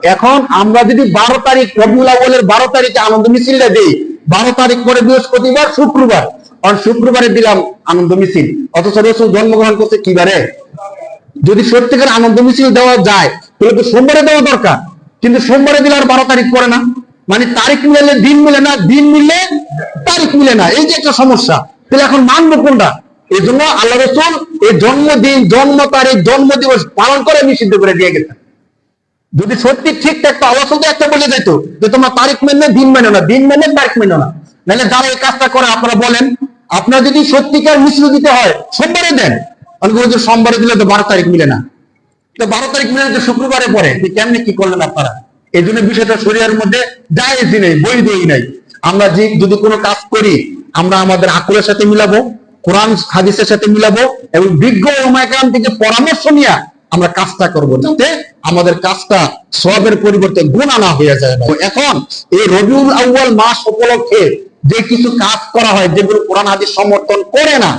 এখন আমরা যদি বারো তারিখ রবিউল আউ্বালের বারো তারিখে আনন্দ মিছিলটা দিই, বারো তারিখ পরে বৃহস্পতিবার শুক্রবার। আর শুক্রবারে দিলাম আনন্দ মিছিল। অথচ রসুল জন্মগ্রহণ করছে কিবারে? যদি সত্যিকার আনন্দ মিছিল দেওয়া যায়, তাহলে তো সোমবারে দেওয়া দরকার। কিন্তু সোমবারে দিলে আর বারো তারিখ পরে না। মানে তারিখ মিলে দিন মিলে না, দিন মিলে তারিখ মিলে না। এই যে একটা সমস্যা। তাহলে এখন মানবো কোনটা? এই জন্য আল্লাহ রসুল এই জন্মদিন, জন্ম তারিখ জন্ম দিবস পালন করে নিষিদ্ধ করে দিয়ে গেছেন। যদি সত্যি ঠিক থাকতো আল্লাহ শুধু একটা বলে যেত যে তোমরা তারিখ মেনে দিন মেনে না, দিন মেনে তারিখ মেনে না। নাহলে যারা এই কাজটা করে, আপনারা বলেন, আপনারা যদি সত্যিকার মিশ্র দিতে হয়, সোমবারে দেন। অনেকে বলছে সোমবারে দিলে তো বারো তারিখ মিলে না। তো বারো তারিখ মিলে তো শুক্রবারে পরে কেমনি কি করলেন আপনারা? এই জন্য বিষয়টা শরীরের মধ্যে জায়েজই নেই বৈধই নাই। আমরা যে যদি কোনো কাজ করি, আমরা আমাদের আকুলের সাথে মিলাবো, কোরআন, হাদিসের সাথে মিলাবো, এবং বিজ্ঞ ওমায়কাম থেকে পরামর্শ নিয়ে আমরা কাজটা করব যাতে আমাদের কাজটা সবের পরিবর্তে গুণা না হয়ে যায়। এখন এই রবিউল আউ্বাল মাস উপলক্ষে যে কিছু কাজ করা হয়, যেগুলো কোরআন হাদিস সমর্থন করে না,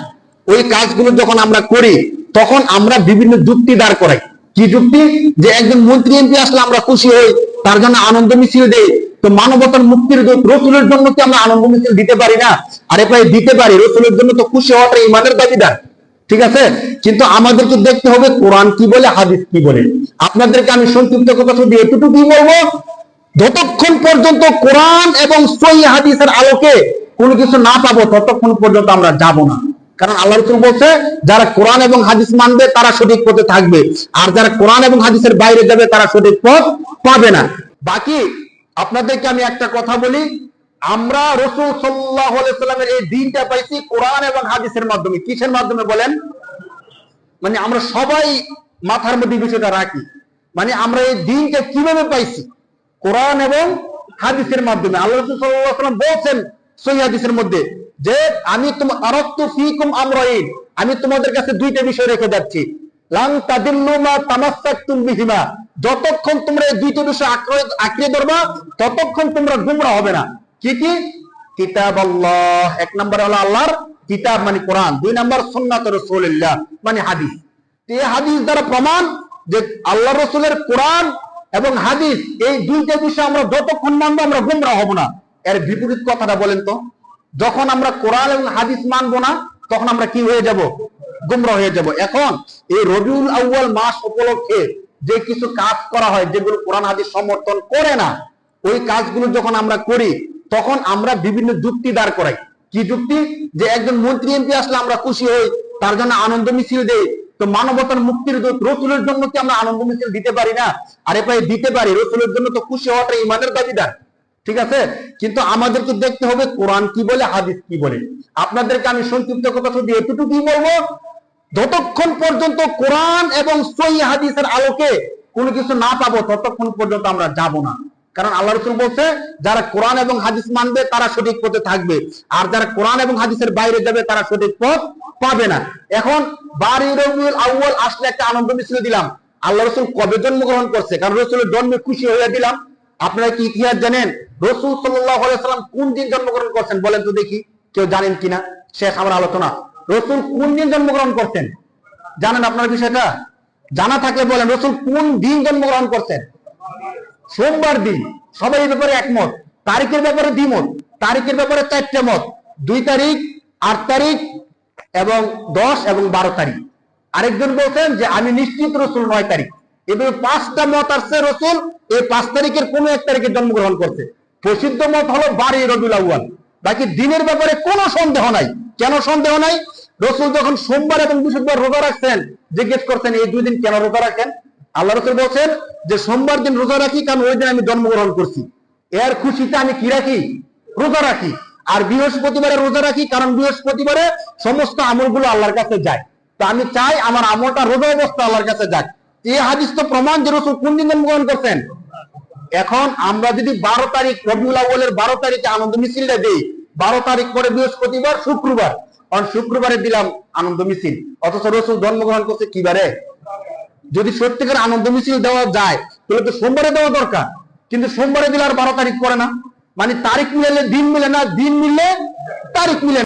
ওই কাজগুলো যখন আমরা করি, তখন আমরা বিভিন্ন যুক্তি দাঁড় করাই। কি যুক্তি? যে একজন মন্ত্রী এমপি আসলে আমরা খুশি হই, তার জন্য আনন্দ মিছিল দেই। তো মানবতার মুক্তির রসুলের জন্য কি আমরা আনন্দ মিছিল দিতে পারি না? আরে ভাই, দিতে পারি। রসুলের জন্য তো খুশি হওয়াটা ইমানের দাবিদার। ঠিক আছে? কিন্তু আমাদেরকে দেখতে হবে কোরআন কি বলে, হাদিস কি বলে। আপনাদেরকে আমি সংক্ষিপ্ত কথা শুধু এতটুকুই বলব, যতক্ষণ পর্যন্ত কোরআন এবং সই হাদিসের আলোকে কোনো কিছু না পাবো, ততক্ষণ পর্যন্ত আমরা যাব না। কারণ আল্লাহ রসুল বলছে, যারা কোরআন এবং হাদিস মানবে, তারা সঠিক পথে থাকবে। আর যারা কোরআন এবং হাদিসের বাইরে যাবে, তারা সঠিক পথ পাবে না। বাকি, আপনাদেরকে আমি একটা কথা বলি আমরা রসুল সাল্লাহ সাল্লামের এই দিনটা পাইছি কোরআন এবং হাদিসের মাধ্যমে। কিসের মাধ্যমে বলেন? মানে আমরা সবাই মাথার মধ্যে বিষয়টা রাখি। মানে আমরা এই দিনটা কীভাবে পাইছি? কোরআন এবং হাদিসের মাধ্যমে। আল্লাহ রসুল ওয়াসাল্লাম বলছেন সহি হাদিসের মধ্যে যে, আমি তোমার আরাত্তু ফিকুম আমরাইন। আমি তোমাদের কাছে দুইটা বিষয় রেখে যাচ্ছি। লাং তাদিল্লু মা তামাসসাকতুম বিহিমা। যতক্ষণ তোমরা এই দুইটা বিষয় আঁকড়ে ধরবা, ততক্ষণ তোমরা গুমরা হবে না। কি কি? কিতাব আল্লাহ এক নম্বর হলো আল্লাহর কিতাব মানে কোরআন। দুই নম্বর সুন্নাত রাসূলুল্লাহ মানে হাদিস। এই হাদিস দ্বারা প্রমাণ যে আল্লাহ রসুলের কোরআন এবং হাদিস, এই দুইটা বিষয় আমরা যতক্ষণ মানবো আমরা গুমরা হব না। এর বিপরীত কথাটা বলেন তো। যখন আমরা কোরআন এবং হাদিস মানবো না, তখন আমরা কি হয়ে যাব? গুমরা হয়ে যাব। এখন এই রবিউল আউ্বাল মাস উপলক্ষে যে কিছু কাজ করা হয়, যেগুলো কোরআন হাদিস সমর্থন করে না, ওই কাজগুলো যখন আমরা করি তখন আমরা বিভিন্ন যুক্তি দাঁড় করাই। কি যুক্তি? যে একজন মন্ত্রী এমপি আসলে আমরা খুশি হই, তার জন্য আনন্দ মিছিল দেই। তো মানবতার মুক্তির দূত রসুলের জন্য কি আমরা আনন্দ মিছিল দিতে পারি না? আরে ভাই, দিতে পারি। রসুলের জন্য তো খুশি হওয়াটা ইমানের দাবিদার। ঠিক আছে? কিন্তু আমাদেরকে দেখতে হবে কোরআন কি বলে, হাদিস কি বলে। আপনাদেরকে আমি সংক্ষিপ্ত কথা শুধু এতটুকুই বলব, যতক্ষণ পর্যন্ত কোরআন এবং সই হাদিসের আলোকে কোনো কিছু না পাবো, ততক্ষণ পর্যন্ত আমরা যাব না। কারণ আল্লাহ রসুল বলছে, যারা কোরআন এবং হাদিস মানবে, তারা সঠিক পথে থাকবে। আর যারা কোরআন এবং হাদিসের বাইরে যাবে, তারা সঠিক পথ পাবে না। এখন বারি রবিউল আউ্বাল আসলে একটা আনন্দ মিছিল দিলাম। আল্লাহ রসুল কবে জন্মগ্রহণ করছে? কারণ রসুলের জন্মে খুশি হয়ে দিলাম। আপনারা কি ইতিহাস জানেন? রসুল সাল্লাম কোন দিন জন্মগ্রহণ করছেন বলেন তো দেখি। কেউ জানেন কিনা? শেষ আমার আলোচনা। রসুল কোন দিন জন্মগ্রহণ করছেন? জানেন আপনার বিষয়টা? জানা থাকলে বলেন, রসুল কোন দিন জন্মগ্রহণ করছেন? সোমবার দিন সবাই এই ব্যাপারে একমত। তারিখের ব্যাপারে দ্বিমত। তারিখের ব্যাপারে চারটে মত। দুই তারিখ, আট তারিখ এবং দশ এবং বারো তারিখ। আরেকজন বলছেন যে, আমি নিশ্চিত রসুল নয় তারিখ। এভাবে পাঁচটা মত আসছে রসুল। এই পাঁচ তারিখের কোন এক তারিখে জন্মগ্রহণ করছে। প্রসিদ্ধ মত হলো বারো রবিউল আউ্য়াল। বাকি দিনের ব্যাপারে কোনো সন্দেহ নাই। কেন সন্দেহ নাই? রসুল যখন সোমবার এবং বৃহস্পতিবার রোজা রাখছেন, জিজ্ঞেস করছেন, এই দুই দিন কেন রোজা রাখেন? আল্লাহ রসুল বলছেন যে সোমবার দিন রোজা রাখি, কারণ ওই দিন আমি জন্মগ্রহণ করছি। এর খুশিতে আমি কি রাখি? রোজা রাখি। আর বৃহস্পতিবারে রোজা রাখি, কারণ বৃহস্পতিবারে সমস্ত আমলগুলো আল্লাহর কাছে যায়। তো আমি চাই আমার আমলটা রোজা অবস্থা আল্লাহর কাছে যাক। এই হাদিস তো প্রমাণ যে রসুল কোন দিন জন্মগ্রহণ করছেন? এখন আমরা যদি বারো তারিখ রবিউল আউ্বালের বারো তারিখে আনন্দ মিছিলটা দিই, বারো তারিখ পরে বৃহস্পতিবার, শুক্রবার। কারণ শুক্রবারে দিলাম আনন্দ মিছিল। অথচ রসুল জন্মগ্রহণ করছে কিবারে? যদি প্রত্যেকের আনন্দ মিছিল দেওয়া যায়, তাহলে তো সোমবারে দেওয়া দরকার কিন্তু সোমবারে দিলে আর বারো তারিখ পরে না মানে তারিখ মিলে দিন মিলে না, দিন মিলে তারিখ মিলে।